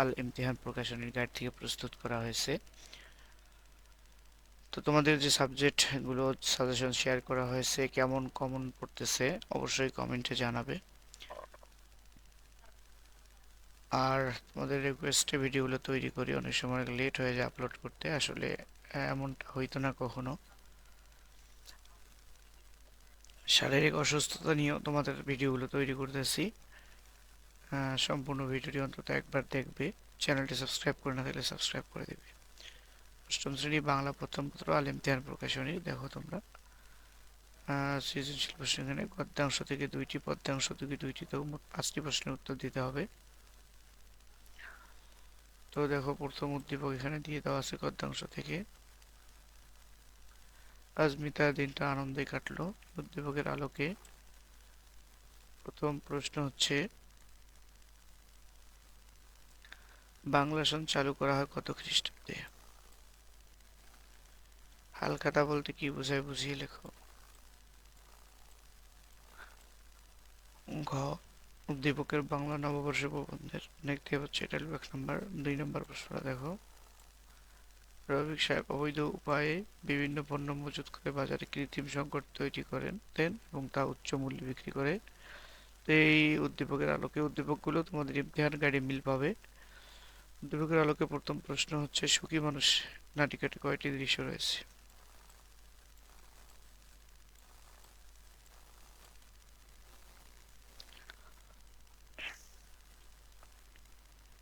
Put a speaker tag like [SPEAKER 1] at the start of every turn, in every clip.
[SPEAKER 1] আল ইমতিহান প্রকাশনীর guide থেকে প্রস্তুত করা হয়েছে। তো তোমাদের যে সাবজেক্টগুলো সাজেশন শেয়ার করা হয়েছে, কেমন কমন পড়তেছে, অবশ্যই কমেন্টে জানাবে। আর তোমাদের রিকোয়েস্টে ভিডিওগুলো তৈরি করি, অনেক সময় লেট হয়ে যায় আপলোড করতে, আসলে এমনটা হইতো না কখনো। শারীরিক অসুস্থতা নিয়েও তোমাদের ভিডিওগুলো তৈরি করতেছি। সম্পূর্ণ ভিডিওটি অন্তত একবার দেখবে। চ্যানেলটি সাবস্ক্রাইব করে না থাকলে সাবস্ক্রাইব করে দেবে। অষ্টম শ্রেণি বাংলা প্রথম পত্র আল ইমতিহান প্রকাশনী, দেখো তোমরা। সৃজনশীল প্রশ্ন এখানে গদ্যাংশ থেকে দুইটি পদ্যাংশ থেকে দুইটি, তো মোট পাঁচটি প্রশ্নের উত্তর দিতে হবে। তো দেখো, প্রথম উদ্দীপক এখানে দিয়ে দেওয়া আছে গদ্যাংশ থেকে। আজমিতার দিনটা আনন্দে কাটলো উদ্দীপকের আলোকে। প্রথম প্রশ্ন হচ্ছে বাংলা সন চালু করা হয় কত খ্রিস্টাব্দে? হালখাতা বলতে কি বোঝায় বুঝিয়ে লেখো। ঘ, উদ্দীপকের বাংলা নববর্ষ প্রবন্ধের দেখতে হচ্ছে এটা এক নম্বর, দুই নম্বর প্রশ্নটা দেখো। রবিক সাহেব, অবৈধ উপায়ে বিভিন্ন পণ্য মজুত করে বাজারে কৃত্রিম সংকট তৈরি করেন, দেন, এবং তা উচ্চ মূল্যে বিক্রি করে। এই উদ্দীপকের আলোকে উদ্দীপকগুলো তোমাদের ইমতিহান গাড়ি মিল পাবে। উদ্দীপকের আলোকে প্রথম প্রশ্ন হচ্ছে, সুখী মানুষ নাটিকাটি কয়টি দৃশ্য রয়েছে?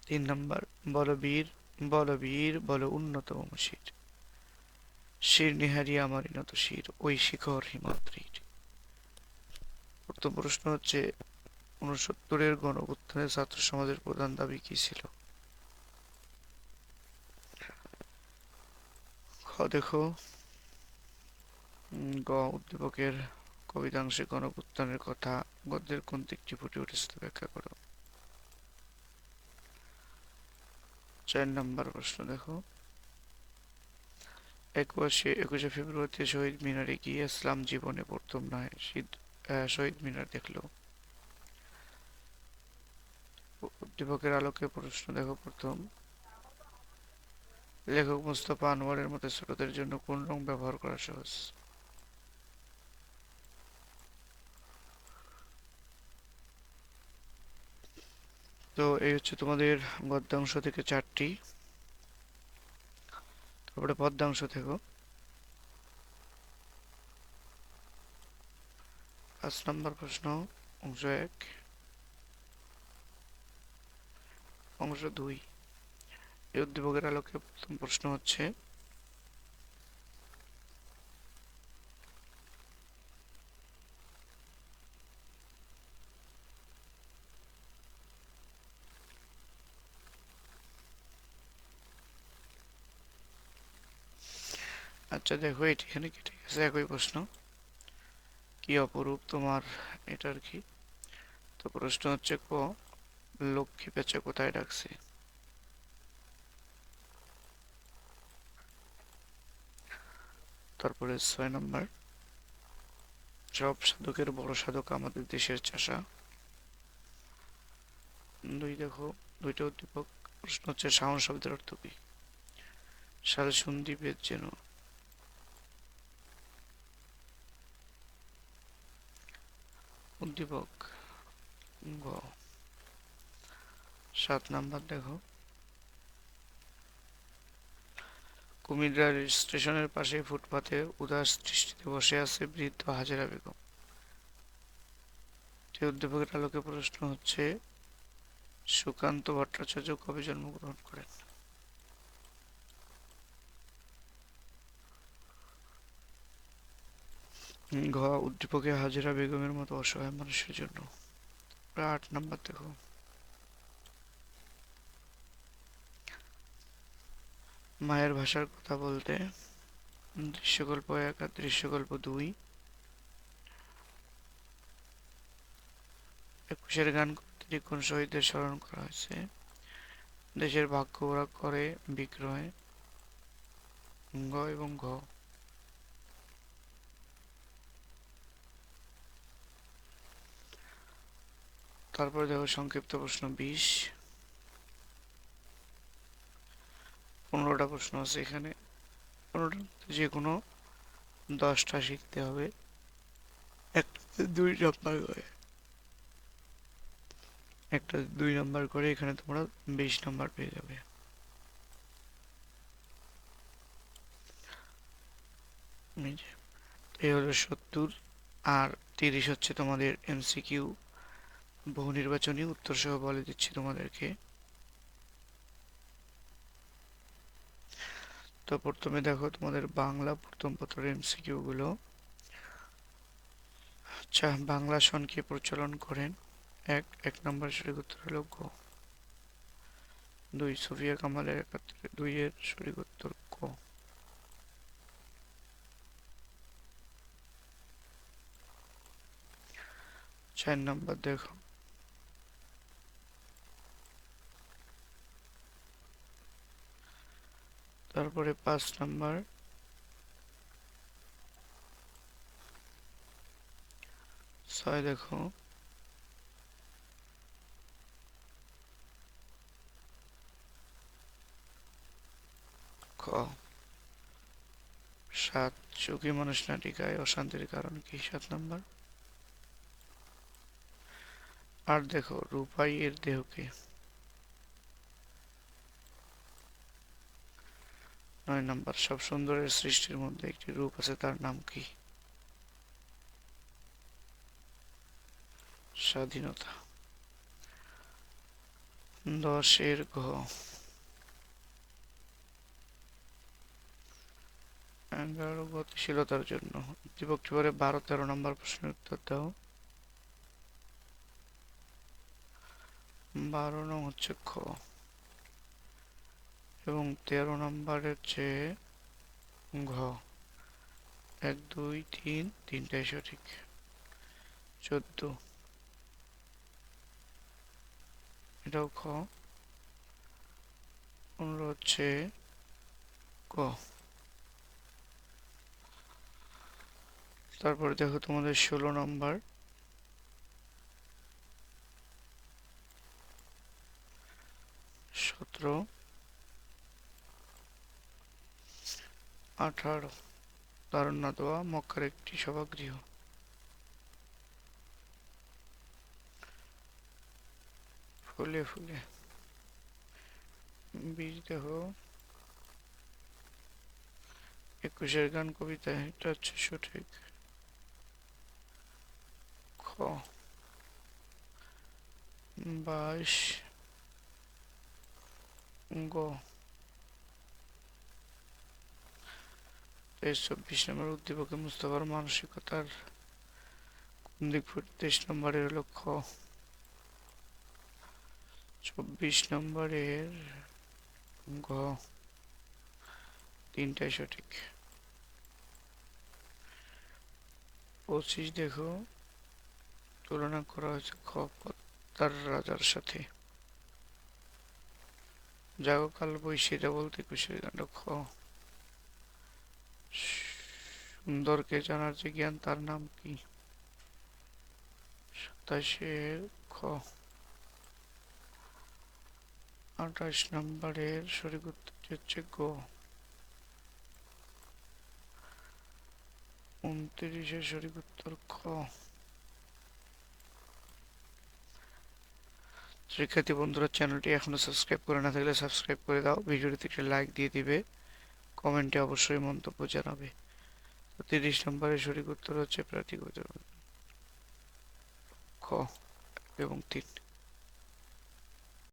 [SPEAKER 1] তিন নম্বর বলবীর বলবীর বল উন্নতম শির। শির নিহারি আমার ইনত শির, ওই শিখর হিমাদ্রির। প্রথম প্রশ্ন হচ্ছে উনসত্তরের গণ ছাত্র সমাজের প্রধান দাবি কি ছিল? দেখো গ, উদ্দীপকের কবিতাংশে গণপুত্থানের কথা, গদ্যের কোন দিকটি ফুটে উঠেছে ব্যাখ্যা করো। চার নম্বর প্রশ্ন দেখো। একবর্ষে একুশে ফেব্রুয়ারিতে শহীদ মিনারে গিয়ে ইসলাম জীবনে প্রথম নয় শহীদ মিনার দেখল। উদ্দীপকের আলোকে প্রশ্ন দেখো প্রথম। লেখক মুস্তফা আনোয়ারের মতে ছোটদের জন্য কোন রং ব্যবহার করা সহজ? তো এই হচ্ছে তোমাদের গদ্যাংশ থেকে চারটি। তারপরে পদ্যাংশ থেকে। পাঁচ নম্বর প্রশ্ন, অংশ এক। অংশ দুই। এই উদ্দীপকের আলোকে প্রথম প্রশ্ন হচ্ছে আচ্ছা দেখো, এটি এখানে কি ঠিক আছে একই প্রশ্ন। কি অপরূপ তোমার, এটার কি? তো প্রশ্ন হচ্ছে ক, লক্ষ্মী পেঁচা কোথায় ডাকছে তারপরে ছয় নম্বর। সব সাধকের বড় সাধক আমাদের দেশের চাষা। দুই দেখো, দুইটা উদ্দীপক। প্রশ্ন হচ্ছে সাহন শব্দের অর্থ কি? সাল সন্দীপের যেন। উদ্দীপক সাত নাম্বার দেখো। কুমিল্লা স্টেশনের পাশে ফুটপাতে উদাস দৃষ্টিতে বসে আছে বৃদ্ধ হাজারা বেগম। উদ্দীপকের আলোকে প্রশ্ন হচ্ছে, সুকান্ত ভট্টাচার্য কবে জন্মগ্রহণ করেন? ঘ, উদ্দীপকে হাজিরা বেগমের মতো অসহায় মানুষের জন্য। আট নাম্বার দেখো। মায়ের ভাষার কথা বলতে, দৃশ্যকল্প এক আর দৃশ্যকল্প দুই। একুশের গান কোন শহীদদের স্মরণ করা হয়েছে। দেশের ভাগ্য ওরা করে বিক্রয়, গ এবং ঘ। তারপরে দেখো সংক্ষিপ্ত প্রশ্ন বিশ। পনেরোটা প্রশ্ন আছে এখানে। পনেরোটা? যে কোনো দশটা শিখতে হবে। একটা দুই নাম্বার করে। একটা দুই নাম্বার করে এখানে তোমরা বিশ নাম্বার পেয়ে যাবে। এই হলো সত্তর। আর তিরিশ হচ্ছে তোমাদের এমসিকিউ। বহু নির্বাচনী উত্তর সহ বলে দিচ্ছি তোমাদেরকে। তো প্রথমে দেখো তোমাদের বাংলা প্রথম পত্রের এমসিকিউ গুলো। আচ্ছা বাংলা সন কে প্রচলন করেন এক এক নম্বর সঠিক উত্তর হলো গ। দুই, সুফিয়া কামালের একাত্তরে দুই এর সঠিক উত্তর ক। চার নম্বর দেখো। তারপরে পাঁচ নাম্বার। ছয় দেখো। খ। সাত চুকি মানুষ নাটিকায় অশান্তির কারণ কি? সাত নাম্বার। আর দেখো, রূপাই এর দেহকে নয় নাম্বার, সব সুন্দরের সৃষ্টির মধ্যে একটি রূপ আছে, তার নাম কি? স্বাধীনতা। দশের ঘ। এগারো, গতিশীলতার জন্য। বিভক্তি করে বারো, তেরো নম্বর প্রশ্নের উত্তর দাও। বারো নং হচ্ছে খ। এবং তেরো নম্বরের যে ঘ। এক, দুই, তিন, তিনটাই সঠিক। চোদ্দ। এটাও খ। পনেরো হচ্ছে ক। তারপরে দেখো তোমাদের ষোলো নম্বর। সতেরো। আঠারো। তারণ্য দোয়া মক্কার একটি সভাগৃহ। ফুলে ফুলে। বীজ দেহ একুশের গান কবিতা এটা হচ্ছে সঠিক। খ। বাইশ। গ। তেইশ চব্বিশ নম্বর উদ্দীপকে মুস্তফার মানসিকতার কোন দিক তেইশ নম্বরের খ চব্বিশ নম্বরের তিনটাই সঠিক। পঁচিশ দেখো। তুলনা করা হয়েছে খ রাজার সাথে। জাগো কাল বলতে কুশের খ। সুন্দরকে জানার যে জ্ঞান, তার নাম কি? সাতাশের খ। আঠাশ নম্বরের সঠিক উত্তরটি হচ্ছে গ। উনত্রিশের সঠিক উত্তর খ। শিক্ষার্থী বন্ধুরা, চ্যানেলটি এখনও সাবস্ক্রাইব করে না থাকলে সাবস্ক্রাইব করে দাও। ভিডিওটিতে একটা লাইক দিয়ে দিবে। কমেন্টে অবশ্যই মন্তব্য জানাবে। তিরিশ নম্বরের সঠিক উত্তর হচ্ছে প্রার্থী খ এবং তিন।